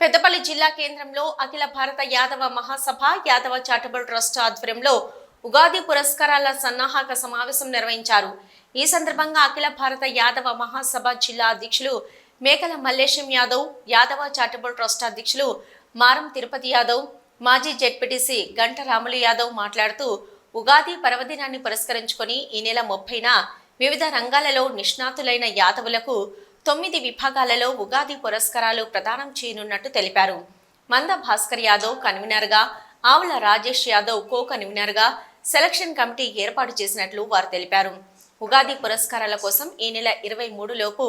పెద్దపల్లి జిల్లా కేంద్రంలో Akhila Bharata Yadava Mahasabha Yadava charitable trust ఆధ్వర్యంలో ఉగాది పురస్కారాల సన్నాహక సమావేశం నిర్వహించారు. ఈ సందర్భంగా అఖిల భారత యాదవ మహాసభ జిల్లా అధ్యక్షులు మేకల మల్లేశం యాదవ్ యాదవ చారిటబుల్ ట్రస్ట్ అధ్యక్షులు మారం తిరుపతి యాదవ్ మాజీ జెడ్పీటీసీ గంట రాములు యాదవ్ మాట్లాడుతూ ఉగాది పర్వదినాన్ని పురస్కరించుకొని ఈ నెల ముప్పైన వివిధ రంగాలలో నిష్ణాతులైన యాదవులకు తొమ్మిది విభాగాలలో ఉగాది పురస్కారాలు ప్రదానం చేయనున్నట్టు తెలిపారు. మంద భాస్కర్ యాదవ్ కన్వీనర్గా ఆవుల రాజేష్ యాదవ్ కో కన్వీనర్గా సెలక్షన్ కమిటీ ఏర్పాటు చేసినట్లు వారు తెలిపారు. ఉగాది పురస్కారాల కోసం ఈ నెల ఇరవై మూడులోపు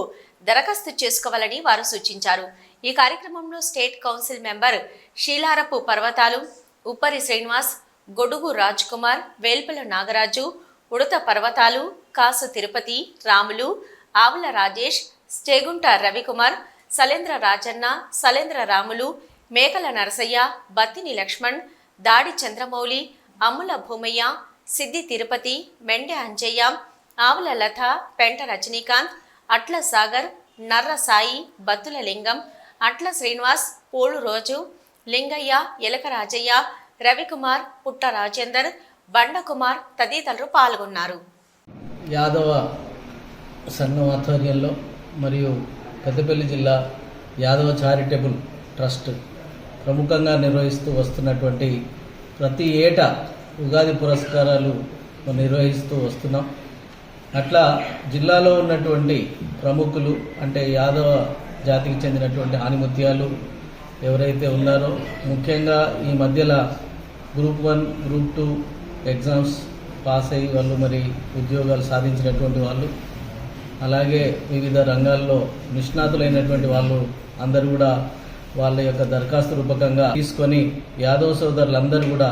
దరఖాస్తు చేసుకోవాలని వారు సూచించారు. ఈ కార్యక్రమంలో స్టేట్ కౌన్సిల్ మెంబర్ షీలారపు పర్వతాలు ఉప్పరి శ్రీనివాస్ గొడుగు రాజ్ కుమార్ వేల్పుల నాగరాజు ఉడత పర్వతాలు కాసు తిరుపతి రాములు ఆవుల రాజేష్ స్టేగుంట రవికుమార్ సలేంద్ర రాజన్న సలేంద్ర రాములు మేకల నరసయ్య బత్తిని లక్ష్మణ్ దాడి చంద్రమౌళి అమ్ముల భూమయ్య సిద్ధి తిరుపతి మెండె అంజయ్య ఆవుల లత పెంట రజనీకాంత్ అట్ల సాగర్ నర్ర సాయి బత్తుల లింగం అట్ల శ్రీనివాస్ పోಳು రోజు లింగయ్య ఎలక రాజయ్య రవికుమార్ పుట్ట రాజేందర్ బండకుమార్ తదితరులు పాల్గొన్నారు. యాదవ సంఘం ఆధ్వర్యంలో మరియు పెద్దపల్లి జిల్లా యాదవ చారిటబుల్ ట్రస్ట్ ప్రముఖంగా నిర్వహిస్తూ వస్తున్నటువంటి ప్రతి ఏటా ఉగాది పురస్కారాలు నిర్వహిస్తూ వస్తున్నాం. అట్లా జిల్లాలో ఉన్నటువంటి ప్రముఖులు అంటే యాదవ జాతికి చెందినటువంటి ఆనిముత్యాలు ఎవరైతే ఉన్నారో ముఖ్యంగా ఈ మధ్యలో group one group two exams pass అయ్యి వాళ్ళు మరి ఉద్యోగాలు సాధించినటువంటి వాళ్ళు అలాగే వివిధ రంగాల్లో నిష్ణాతులైనటువంటి వాళ్ళు అందరూ కూడా వాళ్ళ యొక్క దరఖాస్తు రూపకంగా తీసుకొని యాదవ సోదరులందరూ కూడా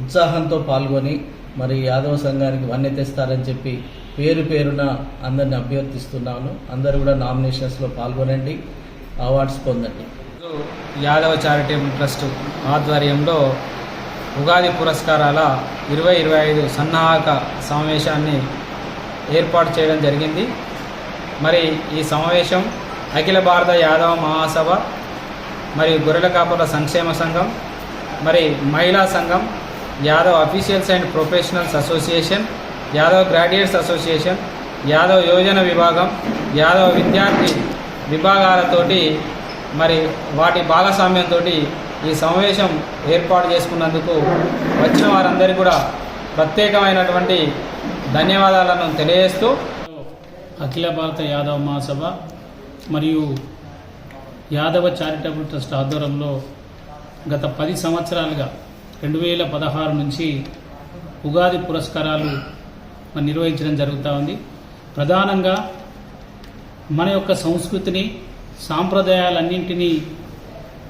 ఉత్సాహంతో పాల్గొని మరి యాదవ సంఘానికి వన్నె తెస్తారని చెప్పి పేరు పేరున అందరిని అభ్యర్థిస్తున్నాను. అందరూ కూడా నామినేషన్స్లో పాల్గొనండి. అవార్డ్స్ పొందండి. యాదవ చారిటబుల్ ట్రస్ట్ ఆధ్వర్యంలో ఉగాది పురస్కారాల ఇరవై ఇరవై ఐదు సన్నాహక సమావేశాన్ని ఏర్పాటు చేయడం జరిగింది. మరి ఈ సమావేశం అఖిల భారత యాదవ మహాసభ మరియు గొర్రెల కాపుల సంక్షేమ సంఘం మరి మహిళా సంఘం Yadav officials and professionals association Yadav graduates association Yadav Yojana విభాగం యాదవ్ విద్యార్థి విభాగాలతోటి మరి వాటి భాగస్వామ్యంతో ఈ సమావేశం ఏర్పాటు చేసుకున్నందుకు వచ్చిన వారందరికీ కూడా ప్రత్యేకమైనటువంటి ధన్యవాదాలను తెలియజేస్తూ అఖిల భారత యాదవ మహాసభ మరియు యాదవ చారిటబుల్ ట్రస్ట్ ఆధ్వర్యంలో గత పది సంవత్సరాలుగా రెండు వేల పదహారు నుంచి ఉగాది పురస్కారాలు మరి నిర్వహించడం జరుగుతూ ఉంది. ప్రధానంగా మన యొక్క సంస్కృతిని సాంప్రదాయాలన్నింటినీ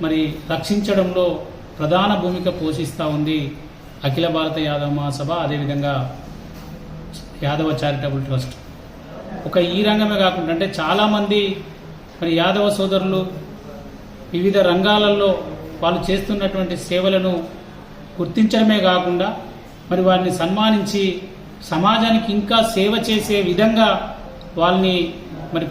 మరి రక్షించడంలో ప్రధాన భూమిక పోషిస్తూ ఉంది అఖిల భారత యాదవ మహాసభ. అదేవిధంగా యాదవ చారిటబుల్ ట్రస్ట్. ఒక ఈ రంగమే కాకుండా అంటే చాలామంది మరి యాదవ సోదరులు వివిధ రంగాలలో వాళ్ళు చేస్తున్నటువంటి సేవలను గుర్తించడమే కాకుండా మరి వారిని సన్మానించి సమాజానికి ఇంకా సేవ చేసే విధంగా వాళ్ళని మరి